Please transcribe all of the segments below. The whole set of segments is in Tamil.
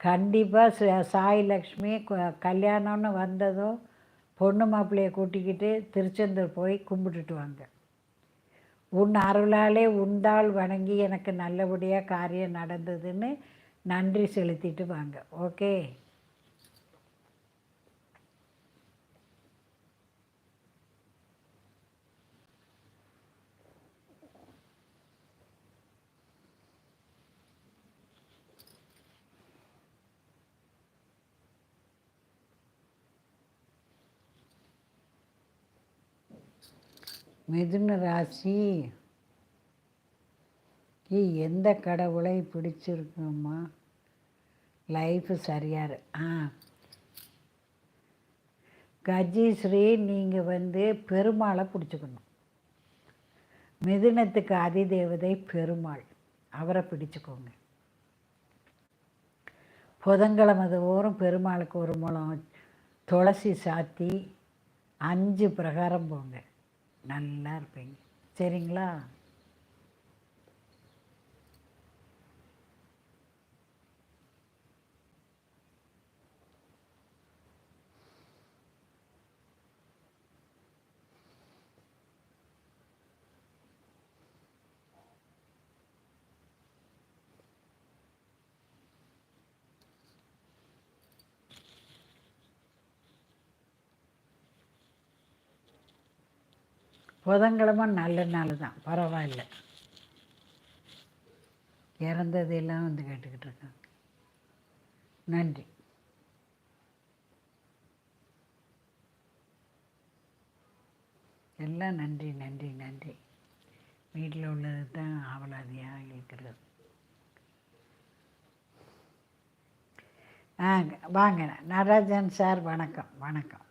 கண்டிப்பாக சாய் லக்ஷ்மி கல்யாணம்னு வந்ததும் பொண்ணு மாப்பிள்ளையை கூட்டிக்கிட்டு திருச்செந்தூர் போய் கும்பிட்டுட்டு வாங்க. உன் அருளாலே உண்டால் வணங்கி எனக்கு நல்லபடியாக காரியம் நடந்ததுன்னு நன்றி செலுத்திட்டு வாங்க. ஓகே? மிதுன ராசி. எந்த கடவுளை பிடிச்சிருக்குமா லைஃப் சரியாரு. ஆ. கஜிஸ்ரீ நீங்கள் வந்து பெருமாளை பிடிச்சிக்கணும். மிதுனத்துக்கு அதிதேவதை பெருமாள். அவரை பிடிச்சிக்கோங்க. புதன்கிழமை தோறும் பெருமாளுக்கு ஒரு மூலம் துளசி சாத்தி அஞ்சு பிரகாரம் போங்க. நல்லா இருப்பீங்க. சரிங்களா? புதன்கிழமை நல்ல நாள் தான். பரவாயில்ல. இறந்ததெல்லாம் வந்து கேட்டுக்கிட்டு இருக்காங்க. நன்றி. எல்லாம் நன்றி நன்றி நன்றி. வீட்டில் உள்ளது தான் ஆவலாதியாக இருக்கிறது. ஆ வாங்க. நடராஜன் சார் வணக்கம் வணக்கம்.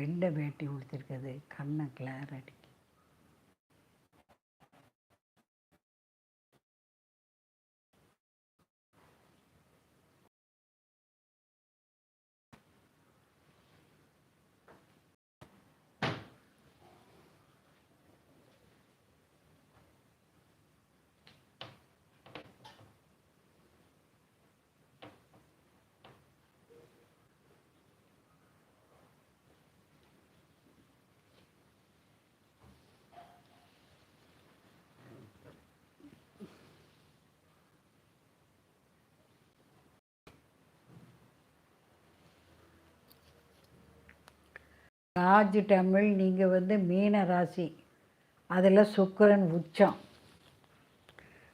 வெள்ளை வேட்டி உடுத்திருக்குது கண்ணை கிளார் ராஜ் தமிழ் நீங்கள் வந்து மீன ராசி. அதில் சுக்கிரன் உச்சம்.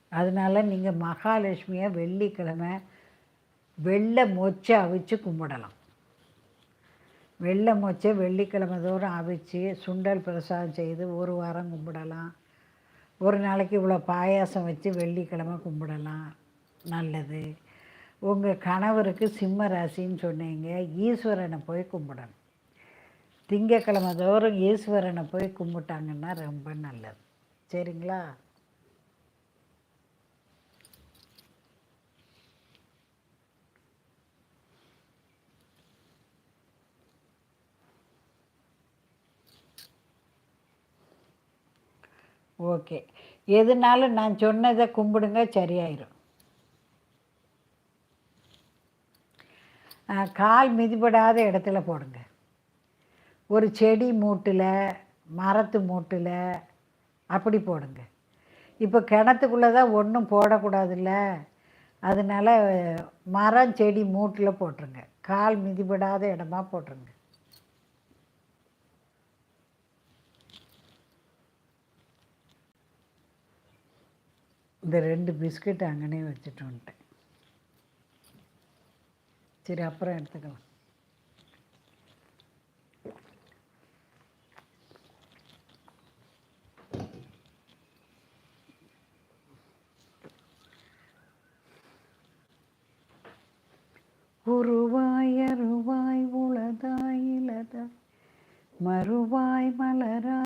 அதனால நீங்கள் மகாலட்சுமியை வெள்ளிக்கிழமை வெள்ளை மொச்சை அவிச்சு கும்பிடலாம். வெள்ளை மொச்சை வெள்ளிக்கிழமை தோறும் அவிச்சு சுண்டல் பிரசாதம் செய்து ஒரு வாரம் கும்பிடலாம். ஒரு நாளைக்கு இவ்வளோ பாயாசம் வச்சு வெள்ளிக்கிழமை கும்பிடலாம். நல்லது. உங்கள் கணவருக்கு சிம்ம ராசின்னு சொன்னீங்க. ஈஸ்வரனை போய் கும்பிடணும். திங்கக்கிழமை தோறும் ஈஸ்வரனை போய் கும்பிட்டாங்கன்னா ரொம்ப நல்லது. சரிங்களா? ஓகே. எதுனாலும் நான் சொன்னதை கும்பிடுங்க சரியாயிரும். கால் மிதிப்படாத இடத்துல போடுங்க. ஒரு செடி மூட்டில் மரத்து மூட்டில் அப்படி போடுங்க. இப்போ கிணத்துக்குள்ளே தான் ஒன்றும் போடக்கூடாதுல்ல. அதனால மரம் செடி மூட்டில் போட்டுருங்க. கால் மிதிப்படாத இடமா போட்டுருங்க. இந்த ரெண்டு பிஸ்கட் அங்கனே வச்சுட்டு வந்துட்டேன். சரி அப்புறம் எடுத்துக்கலாம். உருவாய் அருவாய் உளதாய் இளதாய் மறுவாய் மலராய்